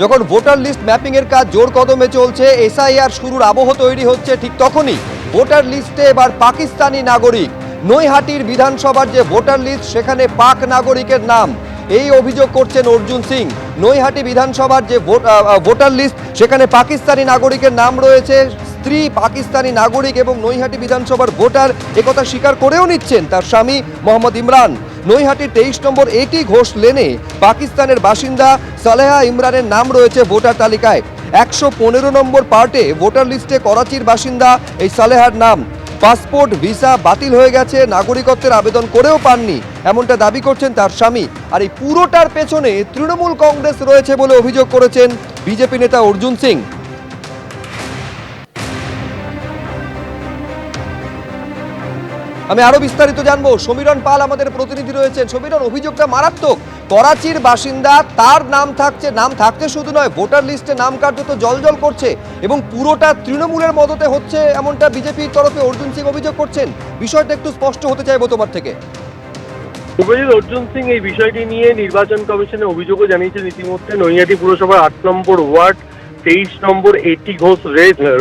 যখন voter list mapping এর কাজ জোর কদমে চলছে, এসআইআর শুরুর আবহ তৈরি হচ্ছে ঠিক তখনই। ভোটার লিস্টে এবার পাকিস্তানি নাগরিক। নৈহাটির বিধানসভার যে ভোটার লিস্ট, সেখানে পাক নাগরিকের নাম। এই অভিযোগ করছেন অর্জুন সিং। নৈহাটি বিধানসভার যে ভোটার লিস্ট, সেখানে পাকিস্তানি নাগরিকের নাম রয়েছে। স্ত্রী পাকিস্তানি নাগরিক এবং নৈহাটি বিধানসভার ভোটার একথা স্বীকার করেও নিচ্ছেন তার স্বামী মোহাম্মদ ইমরান। নৈহাটির তেইশ নম্বর এটি ঘোষ লেনে পাকিস্তানের বাসিন্দা সালেহা ইমরানের নাম রয়েছে ভোটার তালিকায়। একশো পনেরো নম্বর পার্টে ভোটার লিস্টে করাচির বাসিন্দা এই সালেহার নাম। পাসপোর্ট, ভিসা বাতিল হয়ে গেছে, নাগরিকত্বের আবেদন করেও পাননি, এমনটা দাবি করছেন তার স্বামী। আর এই পুরোটার পেছনে তৃণমূল কংগ্রেস রয়েছে বলে অভিযোগ করেছেন বিজেপি নেতা অর্জুন সিং। আমি আরও বিস্তারিত জানব। সমীরণ পাল আমাদের প্রতিনিধি রয়েছেন। সমীরণ, অভিযোগটা মারাত্মক। করাচির বাসিন্দা, তার নাম থাকছে, নাম থাকতে শুধু নয়, ভোটার লিস্টে নাম কার্যত জলজল করছে এবং পুরোটা তৃণমূলের মদতে হচ্ছে এমনটা বিজেপির তরফে অর্জুন সিং অভিযোগ করছেন। বিষয়টা একটু স্পষ্ট হতে চাইব তোমার থেকে। শুভজিৎ, অর্জুন সিং এই বিষয়টি নিয়ে নির্বাচন কমিশনে অভিযোগও জানিয়েছেন ইতিমধ্যে। নৈহাটি পুরসভার আট নম্বর ওয়ার্ড, তেইশ নম্বর এইটি ঘোষ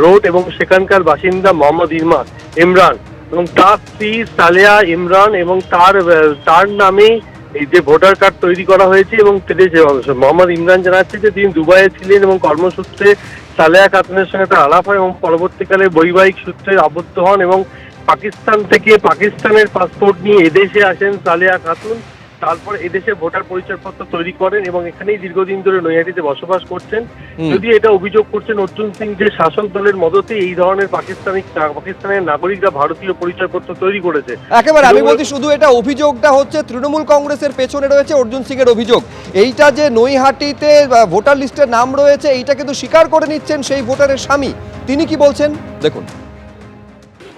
রোড এবং সেখানকার বাসিন্দা মোহাম্মদ ইরমান, ইমরান। এবং তার স্ত্রী সালেয়া ইমরান এবং তার তার নামে এই যে ভোটার কার্ড তৈরি করা হয়েছে এবং মোহাম্মদ ইমরান জানাচ্ছে যে তিনি দুবাইয়ে ছিলেন এবং কর্মসূত্রে সালেয়া খাতুনের সঙ্গে তার আলাপ হয় এবং পরবর্তীকালে বৈবাহিক সূত্রে আবদ্ধ হন এবং পাকিস্তান থেকে পাকিস্তানের পাসপোর্ট নিয়ে এদেশে আসেন সালেয়া খাতুন। তারপর এদেশে ভোটার পরিচয়পত্র তৈরি করেন এবং এখানেই দীর্ঘদিন ধরে নৈহাটিতে বসবাস করছেন। যদি এটা অভিযোগ করছেন অর্জুন সিং যে শাসক দলের মদতে এই ধরনের পাকিস্তানি পাকিস্তানের নাগরিকরা ভারতীয় পরিচয়পত্র তৈরি করেছে। একেবারে আমি তৃণমূল- বলছি শুধু এটা অভিযোগটা হচ্ছে তৃণমূল কংগ্রেসের পেছনে রয়েছে অর্জুন সিং এর অভিযোগ। এইটা যে নৈহাটিতে ভোটার লিস্টের নাম রয়েছে এইটা কিন্তু স্বীকার করে নিচ্ছেন সেই ভোটারের স্বামী। তিনি কি বলছেন? দেখুন।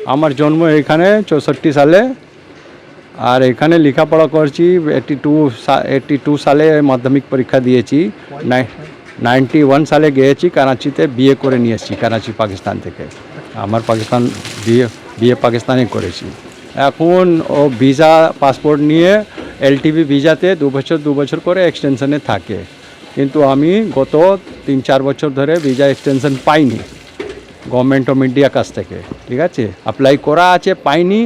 আমার জন্ম এখানে চৌষট্টি সালে আর এখানে লেখাপড়া করছি এইটি টু এইটি টু সালে মাধ্যমিক পরীক্ষা দিয়েছি। নাইনটি ওয়ান সালে গিয়েছি, করাচিতে বিয়ে করে নিয়ে এসেছি করাচি, পাকিস্তান থেকে। আমার পাকিস্তান বিয়ে বিয়ে পাকিস্তানে করেছি। এখন ও ভিসা, পাসপোর্ট নিয়ে এলটিভি ভিসাতে দু বছর দু বছর করে এক্সটেনশনে থাকে। কিন্তু আমি গত তিন, চার বছর ধরে ভিসা এক্সটেনশন পাইনি। গভর্নমেন্ট অফ ইন্ডিয়া কাছ থেকে, ঠিক আছে? অ্যাপ্লাই করা আছে, পাইনি।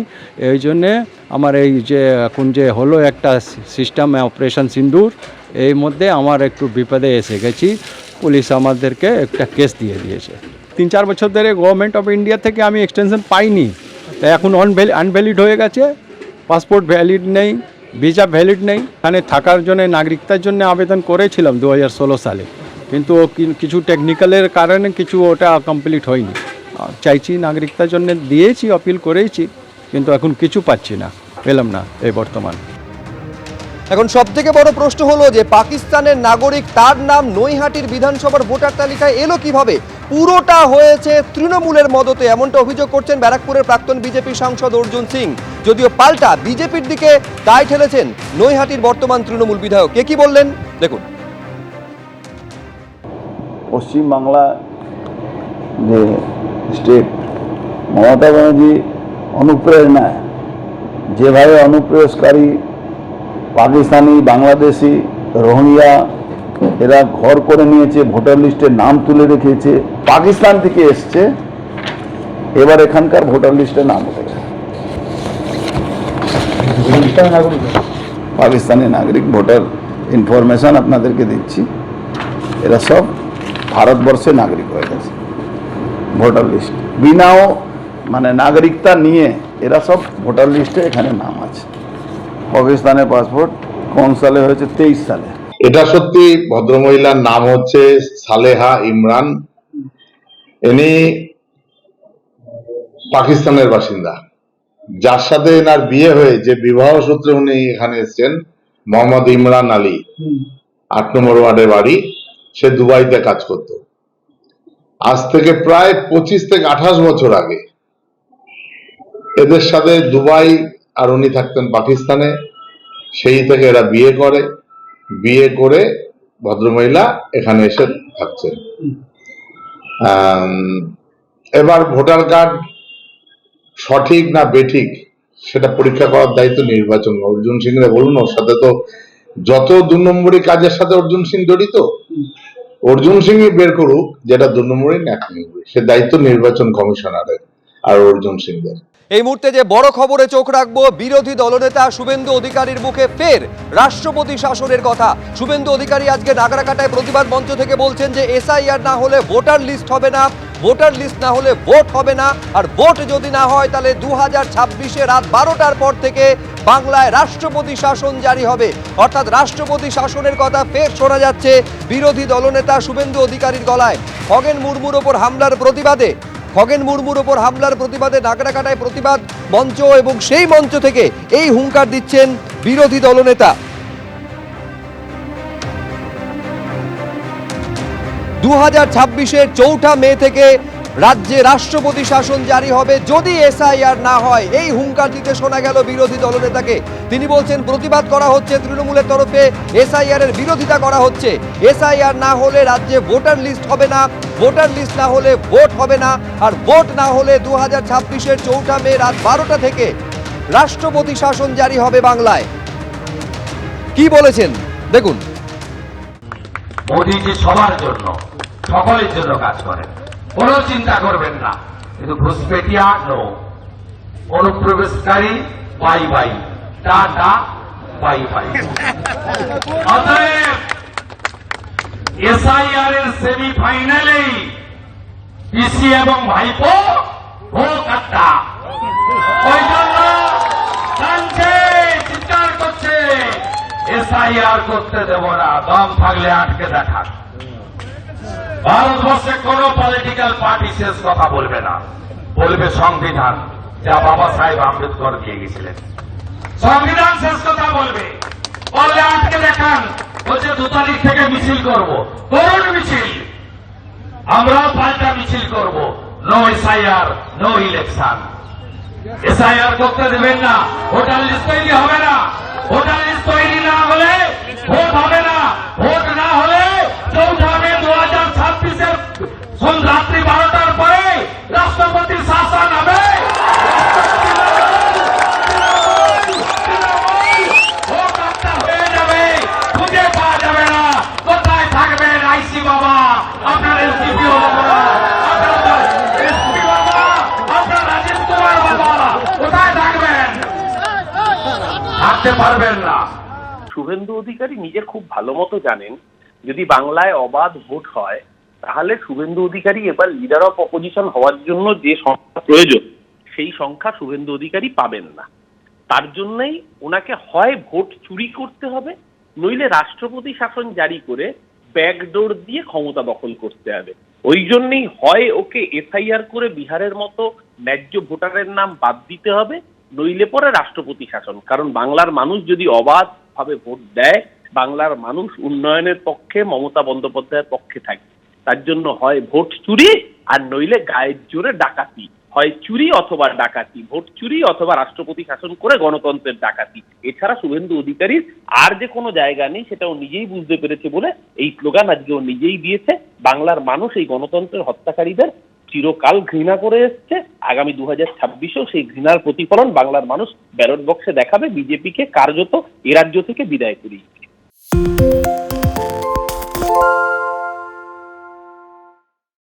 এই জন্যে আমার এই যে, এখন যে হলো একটা সিস্টেম অপারেশন সিন্দুর, এই মধ্যে আমার একটু বিপদে এসে গেছি। পুলিশ আমাদেরকে একটা কেস দিয়ে দিয়েছে। তিন চার বছর ধরে গভর্নমেন্ট অফ ইন্ডিয়া থেকে আমি এক্সটেনশন পাইনি। তাই এখন অনভ্যালি আনভ্যালিড হয়ে গেছে। পাসপোর্ট ভ্যালিড নেই ভিসা ভ্যালিড নেই। এখানে থাকার জন্য, নাগরিকতার জন্য আবেদন করেছিলাম দু হাজার ষোলো সালে। কিন্তু কিছু টেকনিক্যালের কারণে কিছু ওটা কমপ্লিট হয়নি। চাইছি নাগরিকতার জন্য দিয়েছি অপিল করেছি। কিন্তু এখন কিছু পাচ্ছি না। পেলাম না এই বর্তমান। এখন সব থেকে বড় প্রশ্ন হলো যে পাকিস্তানের নাগরিক তার নাম নৈহাটির বিধানসভার ভোটার তালিকায় এলো কীভাবে? পুরোটা হয়েছে তৃণমূলের মদতে এমনটা অভিযোগ করছেন ব্যারাকপুরের প্রাক্তন বিজেপি সাংসদ অর্জুন সিং। যদিও পাল্টা বিজেপির দিকে দায় ঠেলেছেন নৈহাটির বর্তমান তৃণমূল বিধায়ক। কে কি বললেন? দেখুন। পশ্চিমবাংলা যে স্টেট মমতা ব্যানার্জি অনুপ্রেরণায় যেভাবে অনুপ্রবেশকারী পাকিস্তানি বাংলাদেশি রোহিঙ্গা এরা ঘর করে নিয়েছে ভোটার লিস্টে নাম তুলে রেখেছে পাকিস্তান থেকে এসছে এবার এখানকার ভোটার লিস্টে নাম উঠেছে পাকিস্তানি নাগরিক ভোটার ইনফরমেশন আপনাদেরকে দিচ্ছি। এরা সব ভারতবর্ষে নাগরিক হয়ে গেছে ভোটার লিস্ট। বিনাও মানে নাগরিকতা নিয়ে এরা সব ভোটার লিস্টে এখানে নাম আছে। পাকিস্তানের পাসপোর্ট কোন সালে হয়েছে? তেইশ সালে। এটা সত্যি ভদ্রমহিলার নাম হচ্ছে সালেহা ইমরান। ইনি পাকিস্তানের বাসিন্দা। যার সাথে এনার বিয়ে হয়ে যে বিবাহ সূত্রে উনি এখানে এসেছেন, মোহাম্মদ ইমরান আলী। আট নম্বর ওয়ার্ডের বাড়ি, সে দুবাইতে কাজ করত। আজ থেকে প্রায় পঁচিশ থেকে আঠাশ বছর আগে এদের সাথে দুবাই আর উনি থাকতেন পাকিস্তানে। সেই থেকে এরা বিয়ে করে। বিয়ে করে ভদ্রমহিলা এখানে এসে থাকছেন। এবার ভোটার কার্ড সঠিক না বেঠিক সেটা পরীক্ষা করার দায়িত্ব নির্বাচন। অর্জুন সিং রে বলুন, ওর সাথে তো যত দু নম্বরী কাজের সাথে অর্জুন সিং জড়িত। অর্জুন সিংই বের করুক, যেটা দু নম্বরই নম্বরই সে দায়িত্ব নির্বাচন কমিশনারের আর অর্জুন সিং সিংদের। এই মুহূর্তে যে বড় খবরে চোখ রাখব, বিরোধী দলনেতা শুভেন্দু অধিকারীর মুখে ফের রাষ্ট্রপতি শাসনের কথা। শুভেন্দু অধিকারী আজকে নাগরাকাটায় প্রতিবাদ মঞ্চ থেকে বলছেন যে এসআইআর না হলে ভোটার লিস্ট হবে না, ভোটার লিস্ট না হলে ভোট হবে না, আর ভোট যদি না হয় তাহলে দু হাজার ছাব্বিশে রাত বারোটার পর থেকে বাংলায় রাষ্ট্রপতি শাসন জারি হবে। অর্থাৎ রাষ্ট্রপতি শাসনের কথা ফের শোনা যাচ্ছে বিরোধী দলনেতা শুভেন্দু অধিকারীর গলায়। খগেন মুর্মুর ওপর হামলার প্রতিবাদে খগেন মুর্মুর ওপর হামলার প্রতিবাদে নাগরাকাটায় প্রতিবাদ মঞ্চ এবং সেই মঞ্চ থেকে এই হুঙ্কার দিচ্ছেন বিরোধী দলনেতা। দু হাজার ছাব্বিশের চৌঠা মে থেকে রাজ্যে রাষ্ট্রপতি শাসন জারি হবে যদি এসআইআর না হয়। এই হুঙ্কার দিতে শোনা গেল বিরোধী দলনেতাকে। তিনি বলছেন, প্রতিবাদ করা হচ্ছে তৃণমূলের তরফে, এসআইআর এর বিরোধিতা করা হচ্ছে। এসআইআর না হলে রাজ্যে ভোটার লিস্ট হবে না, ভোটার লিস্ট না হলে ভোট হবে না, আর ভোট না হলে দু হাজার ছাব্বিশের চৌঠা মে রাত বারোটা থেকে রাষ্ট্রপতি শাসন জারি হবে বাংলায়। কি বলেছেন? দেখুন। মোদীজি সবার জন্য সকলের জন্য কাজ করেন। কোনো চিন্তা করবেন না। কিন্তু ঘুষপেটিয়া নো অনুপ্রবেশকারী bye bye tata bye bye অতএব এসআইআর এর সেমিফাইনালেই পিসি এবং ভাইপো হোক আড্ডা। ওই জন্য কাঁদছে, চিৎকার করছে। এসআইআর করতে দেব না। দম থাকলে আটকে দেখান। ভারতবর্ষে কোন পলিটিক্যাল পার্টি শেষ কথা বলবে না। বলবে সংবিধান, যা বাবা সাহেব আম্বেদকর দিয়ে গেছিলেন। সংবিধান শেষ কথা বলবে। বললে আটকে দেখান, বলছে দু তারিখ থেকে মিছিল করব। করুন মিছিল। আমরাও পাল্টা মিছিল করব। No SIR no election SIR করতে দেবেন না। ভোটার লিস্ট তৈরি হবে না। ভোটার লিস্ট তৈরি না হলে ভোট হবে না ভোট না হলে চৌঠা মে দু হাজার ছাব্বিশের রাত্রি বারোটার পরে রাষ্ট্রপতি শাসন হবে ভোট একটা হয়ে যাবে খুঁজে পাওয়া যাবে না কোথায় থাকবেন আইসি বাবা আপনার এসডিপি বাবা আপনার এসপি বাবা আপনার রাজীব কুমার বাবা, কোথায় থাকবেন? থাকতে পারবেন না। শুভেন্দু অধিকারী নিজে খুব ভালো মতো জানেন, যদি বাংলায় অবাধ ভোট হয় তাহলে শুভেন্দু অধিকারী এবার লিডার অফ অপোজিশন হওয়ার জন্য যে সংখ্যা প্রয়োজন, সেই সংখ্যা শুভেন্দু অধিকারী পাবেন না। তার জন্যই ওনাকে হয় ভোট চুরি করতে হবে, নইলে রাষ্ট্রপতি শাসন জারি করে ব্যাকডোর দিয়ে ক্ষমতা দখল করতে হবে। ওই জন্যই হয় ওকে এফআইআর করে বিহারের মতো ন্যায্য ভোটারের নাম বাদ দিতে হবে, নইলে পরে রাষ্ট্রপতি শাসন। কারণ বাংলার মানুষ যদি অবাধ ভাবে ভোট দেয়, বাংলার মানুষ উন্নয়নের পক্ষে, মমতা বন্দ্যোপাধ্যায়ের পক্ষে থাকে তার জন্য হয় ভোট চুরি, আর নইলে গায়ের জোরে ডাকাতি। হয় চুরি অথবা ডাকাতি, ভোট চুরি অথবা রাষ্ট্রপতি শাসন করে গণতন্ত্রের ডাকাতি। এছাড়া শুভেন্দু অধিকারীর আর যে কোনো জায়গা নেই সেটা ও নিজেই বুঝতে পেরেছে বলে এই স্লোগান আজকে ও নিজেই দিয়েছে। বাংলার মানুষ এই গণতন্ত্রের হত্যাকারীদের চিরকাল ঘৃণা করে এসছে। আগামী দু হাজার ছাব্বিশেও সেই ঘৃণার প্রতিফলন বাংলার মানুষ ব্যালট বক্সে দেখাবে। বিজেপিকে কার্যত এ রাজ্য থেকে বিদায় করিয়ে